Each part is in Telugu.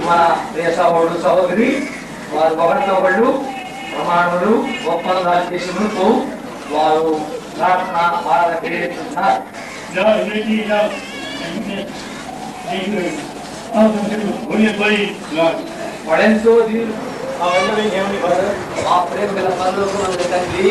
మన ప్రియ సహోదరుడు సహోదరి వారు భవన వాళ్ళు ప్రమాణములు ఒప్పందాలు చేసి ముందు వారు ప్రార్థన బాధ తెలియజేస్తున్నారు పడెంతో ఆ ప్రేమ గల పరలోకమందు తండ్రి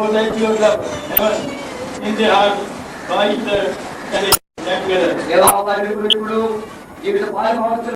In the heart, by the, and దేవా